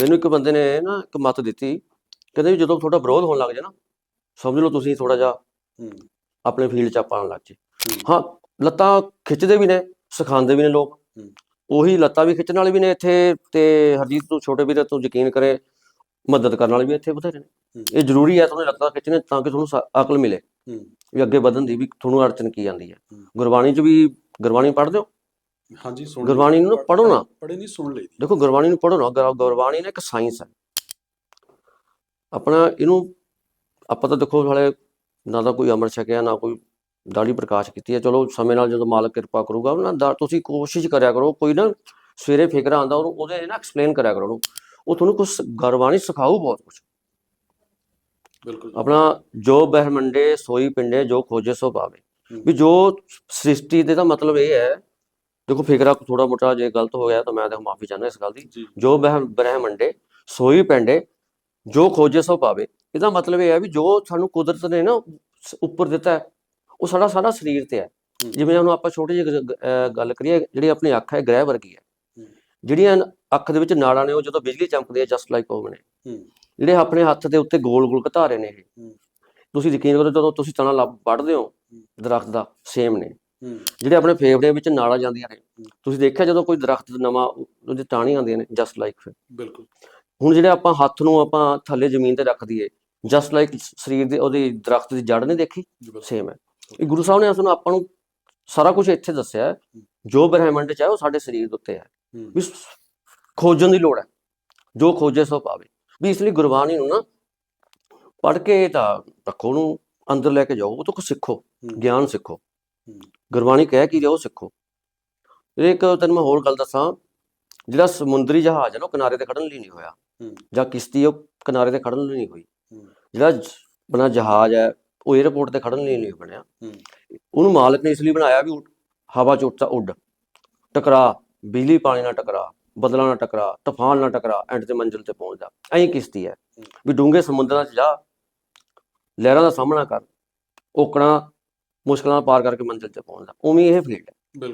ਮੈਨੂੰ ਇੱਕ ਬੰਦੇ ਨੇ ਨਾ ਇੱਕ ਮੱਤ ਦਿੱਤੀ ਕਹਿੰਦੇ ਵੀ ਜਦੋਂ ਤੁਹਾਡਾ ਵਿਰੋਧ ਹੋਣ ਲੱਗ ਜਾਏ ਨਾ ਸਮਝ ਲਓ ਤੁਸੀਂ ਥੋੜਾ ਜਿਹਾ ਆਪਣੇ ਫੀਲਡ 'ਚ ਆਪਾਂ ਲੱਗ ਜੇ ਹੂੰ। ਲੱਤਾਂ ਖਿੱਚਦੇ ਵੀ ਨੇ ਸਿਖਾਉਂਦੇ ਵੀ ਨੇ ਲੋਕ। ਉਹੀ ਲੱਤਾਂ ਵੀ ਖਿੱਚਣ ਵਾਲੇ ਵੀ ਨੇ ਇੱਥੇ ਤੇ ਹਰਜੀਤ ਤੂੰ ਛੋਟੇ ਵੀਰੇ ਤੂੰ ਯਕੀਨ ਕਰੇ ਮਦਦ ਕਰਨ ਵਾਲੇ ਵੀ ਇੱਥੇ ਬਥੇਰੇ ਨੇ। ਇਹ ਜ਼ਰੂਰੀ ਹੈ ਤੁਹਾਨੂੰ ਲੱਤਾਂ ਖਿੱਚਣੇ ਤਾਂ ਕਿ ਤੁਹਾਨੂੰ ਅਕਲ ਮਿਲੇ ਵੀ ਅੱਗੇ ਵਧਣ ਦੀ ਵੀ ਤੁਹਾਨੂੰ ਅੜਚਨ ਕੀ ਆਉਂਦੀ ਹੂੰ। ਗੁਰਬਾਣੀ 'ਚ ਵੀ ਗੁਰਬਾਣੀ ਪੜ੍ਹਦੇ ਹੋ ਹਾਂਜੀ ਸੁਣ ਗੁਰਬਾਣੀ ਨੂੰ ਪੜ੍ਹੋ ਨਾ। ਪੜ੍ਹੇ ਨਹੀਂ ਸੁਣ ਲਈ ਦੇਖੋ ਗੁਰਬਾਣੀ ਨੂੰ ਪੜ੍ਹੋ ਨਾ। ਗੁਰ- ਗੁਰਬਾਣੀ ਨਾ ਇੱਕ ਸਾਇੰਸ ਹੈ। ਆਪਣਾ ਇਹਨੂੰ ਆਪਾਂ ਤਾਂ ਦੇਖੋ ਹਾਲੇ ਨਾ ਤਾਂ ਕੋਈ ਅੰਮ੍ਰਿਤ ਛਕਿਆ ਨਾ ਕੋਈ ਦਾੜੀ ਪ੍ਰਕਾਸ਼ ਕੀਤੀ ਹੈ। ਚਲੋ ਸਮੇਂ ਨਾਲ ਜਦੋਂ ਮਾਲਕ ਕਿਰਪਾ ਕਰੂਗਾ ਨਾ ਦਾ- ਤੁਸੀਂ ਕੋਸ਼ਿਸ਼ ਕਰਿਆ ਕਰੋ ਕੋਈ ਨਾ ਸਵੇਰੇ ਫਿਕਰ ਆਉਂਦਾ ਉਹਨੂੰ ਉਹਦੇ ਨਾ ਐਕਸਪਲੇਨ ਕਰਿਆ ਕਰੋ ਉਹਨੂੰ। ਉਹ ਤੁਹਾਨੂੰ ਕੁਝ ਗੁਰਬਾਣੀ ਸਿਖਾਊ ਬਹੁਤ ਕੁਝ ਬਿਲਕੁਲ ਆਪਣਾ ਜੋ ਬ੍ਰਹਮੰਡੇ ਸੋਈ ਪਿੰਡੇ ਜੋ ਖੋਜੇ ਸੋ ਪਾਵੇ। ਵੀ ਜੋ ਸ੍ਰਿਸ਼ਟੀ ਦੇ ਦਾ ਮਤਲਬ ਇਹ ਹੈ ਦੇਖੋ ਫਿਕਰਾ ਥੋੜਾ ਮੋਟਾ ਜੇ ਗਲਤ ਹੋ ਗਿਆ ਤਾਂ ਮੈਂ ਤਾਂ ਮਾਫੀ ਚਾਹੁੰਦਾ ਇਸ ਗੱਲ ਦੀ। ਜੀ। ਜੋ ਬ੍ਰਹ- ਬ੍ਰਹਮੰਡੇ ਸੋਈ ਪੈਂਡੇ ਜੋ ਖੋਜੇ ਸੋ ਪਾਵੇ। ਇਹਦਾ ਮਤਲਬ ਇਹ ਹੈ ਵੀ ਜੋ ਸਾਨੂੰ ਕੁਦਰਤ ਨੇ ਨਾ ਉੱਪਰ ਦਿੱਤਾ ਹੈ, ਉਹ ਸਾਡਾ ਸਾਰਾ ਸਰੀਰ ਤੇ ਹੈ। ਜਿਵੇਂ ਹੁਣ ਆਪਾਂ ਛੋਟੀ ਜਿਹੀ ਗੱਲ ਕਰੀਏ ਜਿਹੜੀ ਆਪਣੀ ਅੱਖ ਹੈ ਗ੍ਰਹਿ ਵਰਗੀ ਹੈ। ਜਿਹੜੀਆਂ ਅੱਖ ਦੇ ਵਿੱਚ ਨਾੜਾਂ ਨੇ ਉਹ ਜਦੋਂ ਬਿਜਲੀ ਚਮਕਦੀ ਹੈ ਜਸਟ ਲਾਈਕ ਉਹ ਨੇ ਜਿਹੜੇ ਆਪਣੇ ਹੱਥ ਦੇ ਉੱਤੇ ਗੋਲ ਗੋਲ ਘਤਾਰੇ ਨੇ ਇਹ। ਤੁਸੀਂ ਯਕੀਨ ਕਰੋ ਜਦੋਂ ਤੁਸੀਂ ਤਣਾ ਵੱਢਦੇ ਹੋ। ਦਰਖਤ ਦਾ ਸੇਮ ਨੇ। ਜਿਹੜੇ ਆਪਣੇ ਫੇਫੜਿਆਂ ਵਿੱਚ ਨਾੜਾਂ ਜਾਂਦੀਆਂ ਨੇ। ਤੁਸੀਂ ਦੇਖਿਆ ਜਦੋਂ ਕੋਈ ਦਰਖਤ ਨਵਾਂ ਉਹਦੇ ਟਾਹਣੀ ਆਉਂਦੀਆਂ ਨੇ ਜਸਟ ਲਾਈਕ ਬਿਲਕੁਲ। ਹੁਣ ਜਿਹੜੇ ਆਪਾਂ ਹੱਥ ਨੂੰ ਆਪਾਂ ਥੱਲੇ ਜ਼ਮੀਨ ਤੇ ਰੱਖ ਦਈਏ ਜਸਟ ਲਾਈਕ ਸਰੀਰ ਦੇ ਉਹਦੀ ਦਰਖਤ ਦੀ ਜੜ ਨਹੀਂ ਦੇਖੀ? ਸੇਮ ਹੈ। ਇਹ ਗੁਰੂ ਸਾਹਿਬ ਨੇ ਸਾਨੂੰ ਆਪਾਂ ਨੂੰ ਸਾਰਾ ਕੁਝ ਇੱਥੇ ਦੱਸਿਆ ਜੋ ਬ੍ਰਹਿਮੰਡ ਚ ਹੈ ਉਹ ਸਾਡੇ ਸਰੀਰ ਦੇ ਉੱਤੇ ਹੈ। ਵੀ ਖੋਜਣ ਦੀ ਲੋੜ ਹੈ। ਜੋ ਖੋਜੇ ਸੋ ਪਾਵੇ। ਵੀ ਇਸ ਲਈ ਗੁਰਬਾਣੀ ਨੂੰ ਨਾ ਪੜ੍ਹ ਕੇ ਤਾਂ ਰੱਖੋ ਨੂੰ ਅੰਦਰ ਲੈ ਕੇ ਜਾਓ ਉਹ ਤੋਂ ਕੁਛ ਸਿੱਖੋ। ਗਿਆਨ ਸਿੱਖੋ। ਗੁਰਬਾਣੀ ਕਹਿ ਕੀ ਰਿਹਾ ਉਹ ਸਿੱਖੋ। ਇੱਕ ਤੈਨੂੰ ਮੈਂ ਹੋਰ ਗੱਲ ਦੱਸਾਂ ਜਿਹੜਾ ਸਮੁੰਦਰੀ ਜਹਾਜ਼ ਹੈ ਨਾ ਉਹ ਕਿਨਾਰੇ ਤੇ ਖੜਨ ਲਈ ਨਹੀਂ ਹੋਇਆ। ਜਾਂ ਕਿਸ਼ਤੀ ਉਹ ਕਿਨਾਰੇ ਤੇ ਖੜਨ ਲਈ ਨਹੀਂ ਹੋਈ। ਜਿਹੜਾ ਆਪਣਾ ਜਹਾਜ਼ ਹੈ ਉਹ 에ਅਰਪੋਰਟ ਤੇ ਖੜਨ ਲਈ ਨਹੀਂ ਬਣਿਆ। ਉਹਨੂੰ ਮਾਲਕ ਨੇ ਇਸ ਲਈ ਬਣਾਇਆ ਵੀ ਹਵਾ ਚ ਉੱਡਦਾ ਉੱਡ। ਟਕਰਾ ਬਿਜਲੀ ਪਾਣੀ ਨਾਲ ਟਕਰਾ ਬਦਲਾਂ ਨਾਲ ਟਕਰਾ ਤੂਫਾਨ ਨਾਲ ਟਕਰਾ ਐਂਡ ਤੇ ਮੰਜ਼ਿਲ ਤੇ ਪਹੁੰਚਦਾ ਐਂ ਕਿਸ਼ਤੀ ਹੈ। ਵੀ ਡੂੰਘੇ ਸਮੁੰਦਰਾਂ 'ਚ ਜਾ ਲਹਿਰਾਂ ਦਾ ਸਾਹਮਣਾ ਕਰ। ਔਕੜਾਂ ਮੁਸ਼ਕਲਾਂ ਪਾਰ ਕਰਕੇ ਮੰਜ਼ਿਲ ਤੇ ਪਹੁੰਚਦਾ ਉਵੇਂ ਇਹ ਫੀਲਡ ਹੈ।